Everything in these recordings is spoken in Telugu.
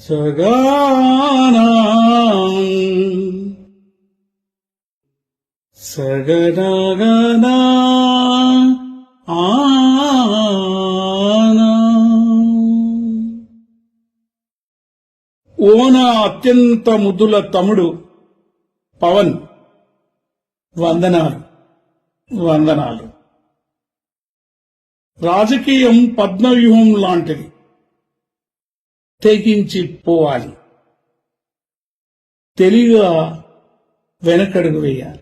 సగానా సగడగనా ఆనా. ఓన అత్యంత ముద్దుల తమ్ముడు పవన్. వందనాలు. వందనాలు. రాజకీయం పద్మవ్యూహం లాంటిది. తెగించి పోవాలి తెలివిగా వెనకడుగు వేయాలి.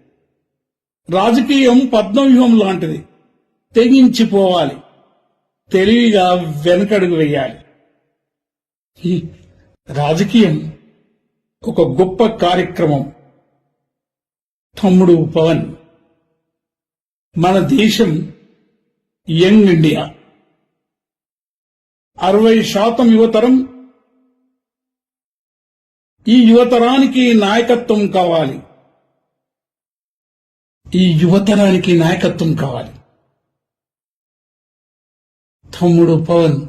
రాజకీయం పద్మవ్యూహం లాంటిది. తెగించిపోవాలి. తెలివిగా వెనకడుగు వేయాలి. ఈ రాజకీయం ఒక గొప్ప కార్యక్రమం. తమ్ముడు పవన్ మన దేశం యంగ్ ఇండియా. అరవై శాతం యువతరం ఈ యువతరానికి నాయకత్వం కావాలి. ఈ యువతరానికి నాయకత్వం కావాలి. తమ్ముడు పవన్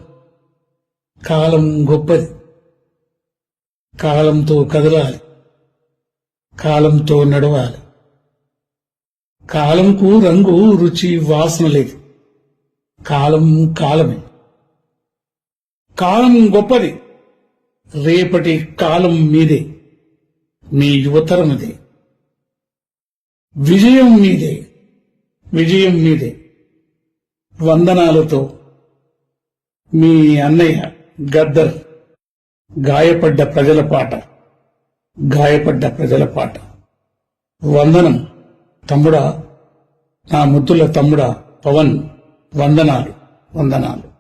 కాలం గొప్పది. కాలంతో కదలాలి. కాలంతో నడవాలి. కాలంకు రంగు రుచి వాసన లేదు. కాలం కాలమే. కాలం గొప్పది. రేపటి కాలం మీదే మీ యువతరమదే విజయం మీదే విజయం మీదే. వందనాలతో మీ అన్నయ్య గద్దర్ గాయపడ్డ ప్రజల పాట గాయపడ్డ ప్రజల పాట. వందనం తమ్ముడా నా ముద్దుల తమ్ముడా పవన్ వందనాలు వందనాలు.